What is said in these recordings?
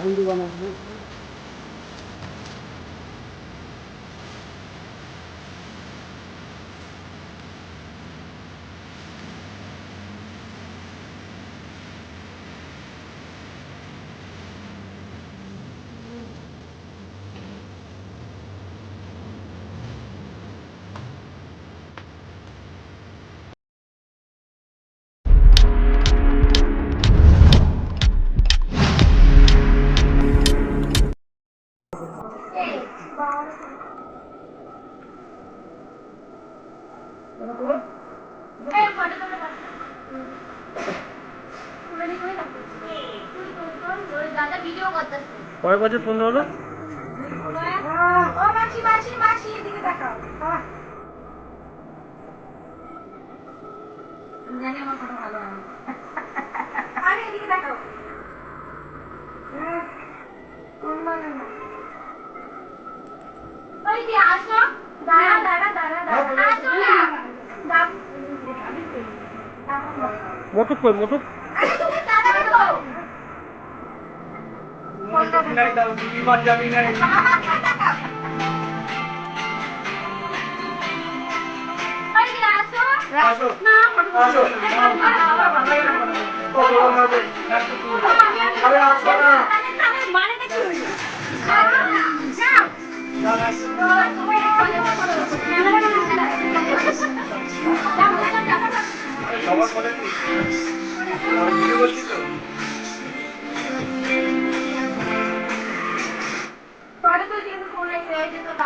এখন তো কয় বাজে ফোন হলো ও মাসি মাসি মাসি এদিকে তাকাও জানি আমার ফটো ভালো হয় আরে এদিকে তাকাও ওই যে আসো।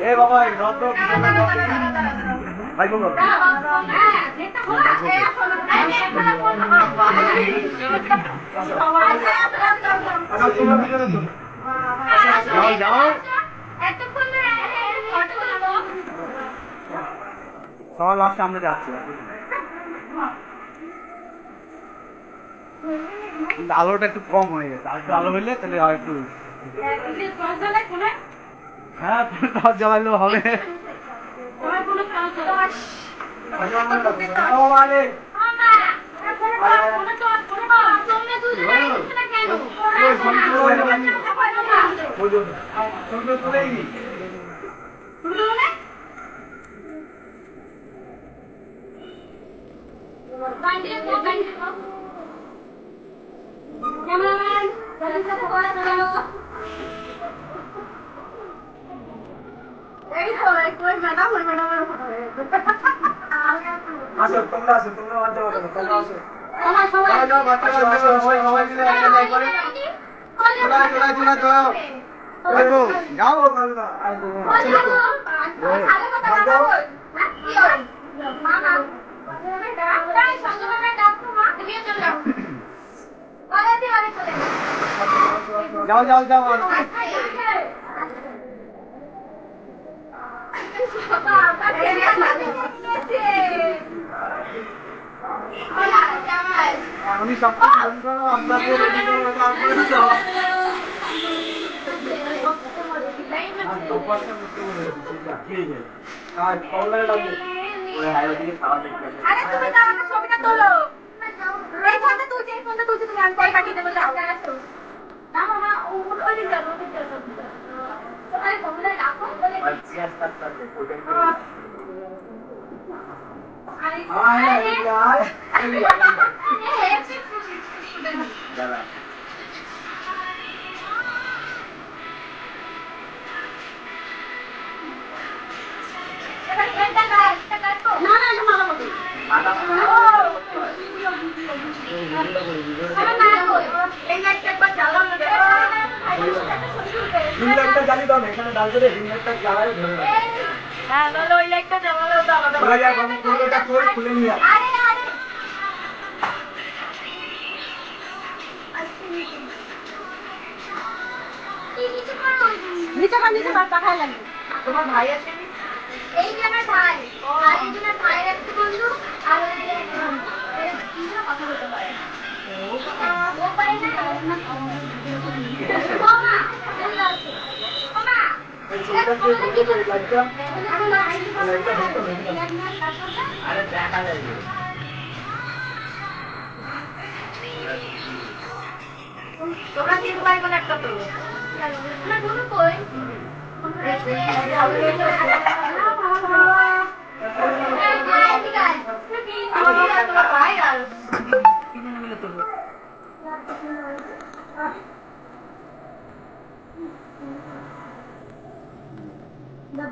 এ বাবা রদ ভাই বলো। যাও যাও। সবার লাস্টে আমরা যাচ্ছি। কিন্তু আলোটা একটু কম হয়ে গেছে। আর একটু আলো হইলে তাহলে আর একটু হ্যাঁ টর্চ জ্বালাইলেও হবে। ক্যামেরাম্যান এই তো কই ম্যাডাম ওই ম্যাডামের ফটো আসো তোমরা আসো তোমরা বাদ দাও তোমরা আসো। সবাই সবাই সবাই যাও বাচ্চা সবাই সবাই সবাই মিলে একটা জায়গায় করে চলাই চলাই চলাই চলাই দেখো যাও। যাও যাও যাও আমি সব থেকে খাওয়া দেখতে তোলো। ফোনটা তুলছি তুমি আমি কল পাঠিয়ে দেবো যাও না মামা ও ওই দিকে যাব ওই দিকে যাব আরে ফোনটা রাখো বলে দাদা না না মামা ধরে ফিঙ্গারটা গায়ে ধরে হ্যাঁ তাহলে ওই লাইটটা জ্বালালেও তো আমাদের ভাই লাগবে ও। পারে। না? তোমরা তিন ভাই বোন একটা তো না কোনো কই তোমার ভাই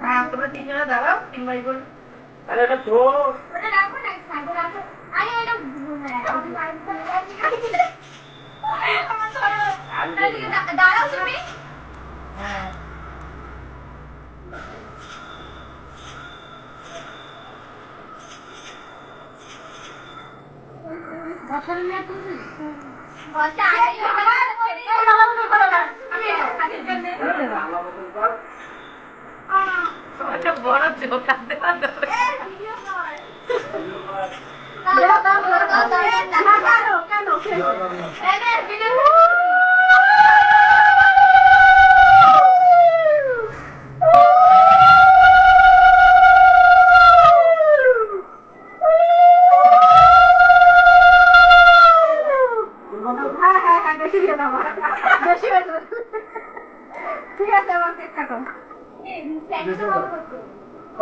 হ্যাঁ তোমরা তিনজনে দাঁড়াও তিন ভাই আরে এটা তো ওটা রাখো না সাইডে রাখো আরে ওটা দাঁড়াও তুমি। হ্যাঁ বসে আগে করো না আমি আগে জন্য একটা বড় চোখ কাঁদতে কাঁদতে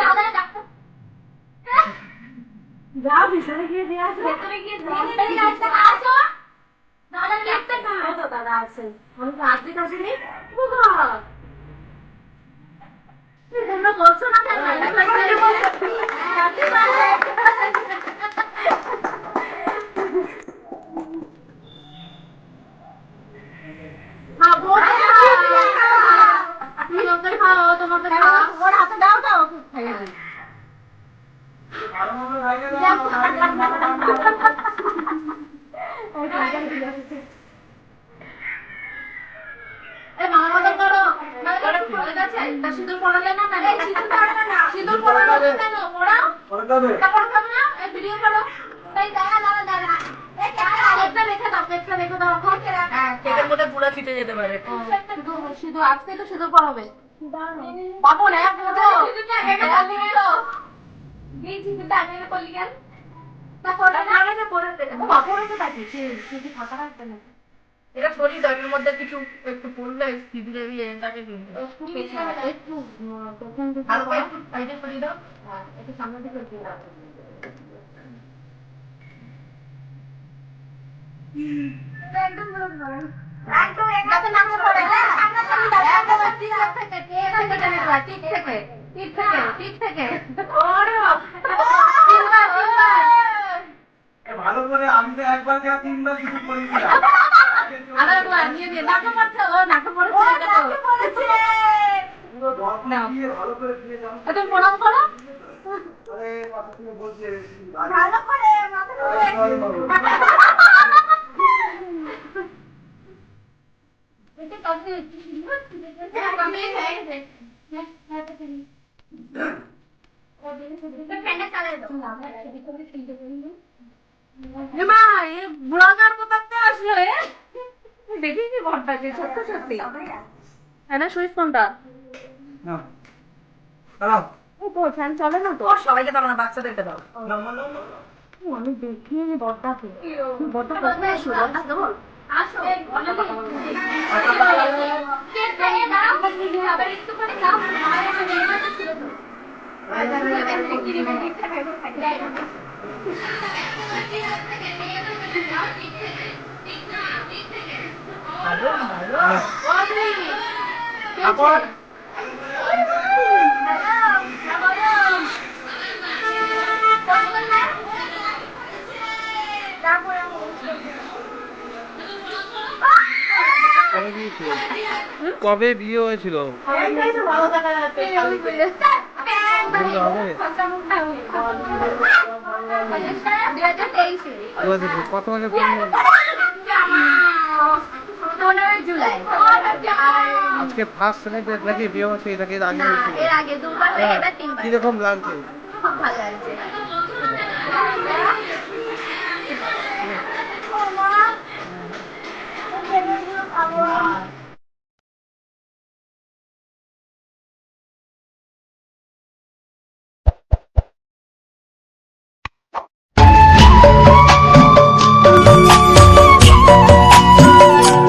দাদা ডাক্তার যা ভিতরে গিয়ে দিয়ে আসো। ভেতরে গিয়ে ডাক্তার আসো। দাদা ডাক্তার না দাদা আছে আমি তো আসতে কাছে বাবা সিঁদুর পড়ালে না না সিঁদুর পড়ালে না সিঁদুর পড়ালে না কেন পড়াও কাপড় খাবে না এই ভিডিও করো এই দাঁড়া দাঁড়া দাঁড়া এই দাঁড়া একটা রেখে দাও একটা রেখে দাও ঘরকে রাখ হ্যাঁ কেকের মধ্যে পুরো ছিটে যেতে পারে শুধু আজকে তো শুধু পড়াবে বাবু না বুঝো সিঁদুরটা হেবে দাও দিলো এই সিঁদুরটা আগে করলি কেন এটা শরীর এর মধ্যে কিছু একটু পড়লে সিঁদুরে বিয়ে তাকে একটু একটু সামনে দিকে একদম একদম একদম। নাম পড়ে আমরা তো একদম। ঠিক থেকে ঠিক থেকে নিবা ঠিক থেকে ঠিক থেকে ঠিক থেকে। ওরে তিনবার তিনবার ভালো করে আমি তো একবার যা তিনবার শুরু করে দিলাম প্রণাম করো। ভালো করে ফ্যানটা দাও। এমা এ ব্লগার কোথাতে আসলো এ। দেখি কি ঘরটাকে সত্যি সত্যি। হ্যাঁ না সুইচ কোনটা? না ও তো ফ্যান চলে না তো? সবাইকে দাও না বাচ্চাদেরকে দাও। নাম্বার নাম্বার ও, আমি দেখি যে বড়টাকে বড়টা আসো। একটু কবে বিয়ে হয়েছিল হবে। কত মাসে জুলাই আজকে ফার্স্ট সেকেন্ড নাকি বিয়ে হচ্ছে এটাকে আগে হয়েছিল এর আগে দুবার হয়ে তিনবার। কীরকম লাগছে। খুব ভালো লাগছে?